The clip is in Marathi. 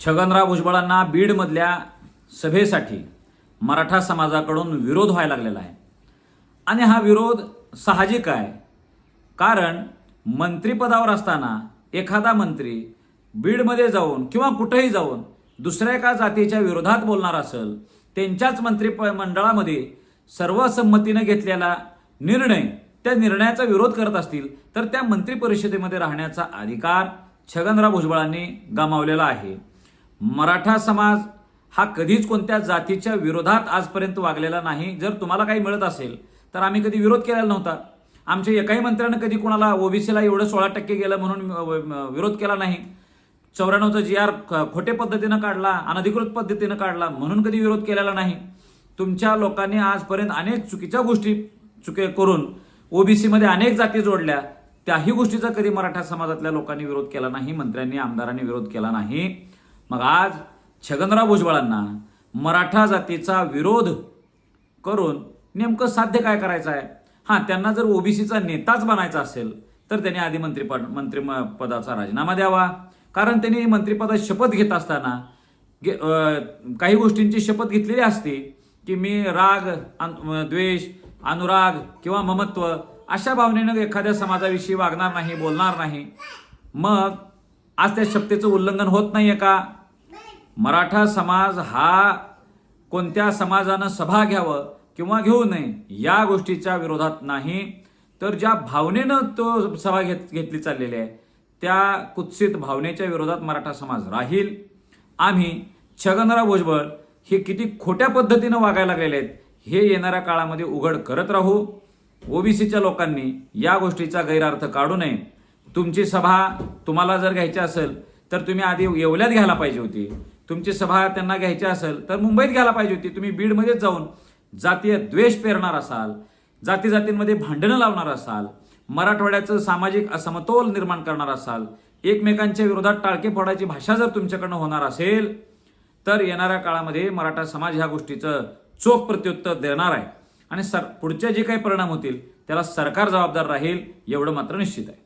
छगनराव भुजबळांना बीडमधल्या सभेसाठी मराठा समाजाकडून विरोध व्हायला लागलेला आहे. आणि हा विरोध साहजिक आहे कारण मंत्रिपदावर असताना एखादा मंत्री बीडमध्ये जाऊन किंवा कुठेही जाऊन दुसऱ्या एका जातीच्या विरोधात बोलणार असेल त्यांच्याच मंत्री मंडळामध्ये सर्वसंमतीनं घेतलेला निर्णय त्या निर्णयाचा विरोध करत असतील तर त्या मंत्री परिषदेमध्ये राहण्याचा अधिकार छगनराव भुजबळांनी गमावलेला आहे. मराठा समाज हा कधीच कोणत्या जातीच्या विरोधात आजपर्यंत वागलेला नाही. जर तुम्हाला काही मिळत असेल तर आम्ही कधी विरोध केलेला नव्हता. आमच्या एकाही मंत्र्यानं कधी कोणाला ओबीसीला एवढं सोळा टक्के गेलं म्हणून विरोध केला नाही. चौऱ्याण्णवचा जी आर खोटे पद्धतीनं काढला अनधिकृत पद्धतीनं काढला म्हणून कधी विरोध केलेला नाही. तुमच्या लोकांनी आजपर्यंत अनेक चुकीच्या गोष्टी चुके करून ओबीसीमध्ये अनेक जाती जोडल्या. त्याही गोष्टीचा कधी मराठा समाजातल्या लोकांनी विरोध केला नाही मंत्र्यांनी आमदारांनी विरोध केला नाही. मग आज छगनराव भुजबळांना मराठा जातीचा विरोध करून नेमकं साध्य काय करायचं आहे? हां त्यांना जर ओबीसीचा नेताच बनायचा असेल तर त्यांनी आधी मंत्रिपद मंत्री पदाचा राजीनामा द्यावा. कारण त्यांनी मंत्रिपदात शपथ घेत असताना गे- काही गोष्टींची शपथ घेतलेली असते की मी राग अन- द्वेष अनुराग किंवा ममत्व अशा भावनेनं एखाद्या समाजाविषयी वागणार नाही बोलणार नाही. मग आज त्या शपथेचं उल्लंघन होत नाही आहे का? मराठा समाज हा कोणत्या समाजानं सभा घ्यावं किंवा घेऊ नये या गोष्टीच्या विरोधात नाही. तर ज्या भावनेनं तो सभा घेत घेतली चाललेली आहे त्या कुत्सित भावनेच्या विरोधात मराठा समाज राहील. आम्ही छगनराव भुजबळ हे किती खोट्या पद्धतीनं वागायला लागलेले आहेत हे येणाऱ्या काळामध्ये उघड करत राहू. ओबीसीच्या लोकांनी या गोष्टीचा गैरअर्थ काढू नये. तुमची सभा तुम्हाला जर घ्यायची असेल तर तुम्ही आधी येवल्यात घ्यायला पाहिजे होती. तुमची सभा त्यांना घ्यायची असेल तर मुंबईत घ्यायला पाहिजे होती. तुम्ही बीडमध्येच जाऊन जातीय द्वेष पेरणार असाल जाती जातींमध्ये भांडणं लावणार असाल मराठवाड्याचं सामाजिक असमतोल निर्माण करणार असाल एकमेकांच्या विरोधात टाळके फोडायची भाषा जर तुमच्याकडनं होणार असेल तर येणाऱ्या काळामध्ये मराठा समाज ह्या गोष्टीचं चोख प्रत्युत्तर देणार आहे. आणि सर पुढचे जे काही परिणाम होतील त्याला सरकार जबाबदार राहील एवढं मात्र निश्चित आहे.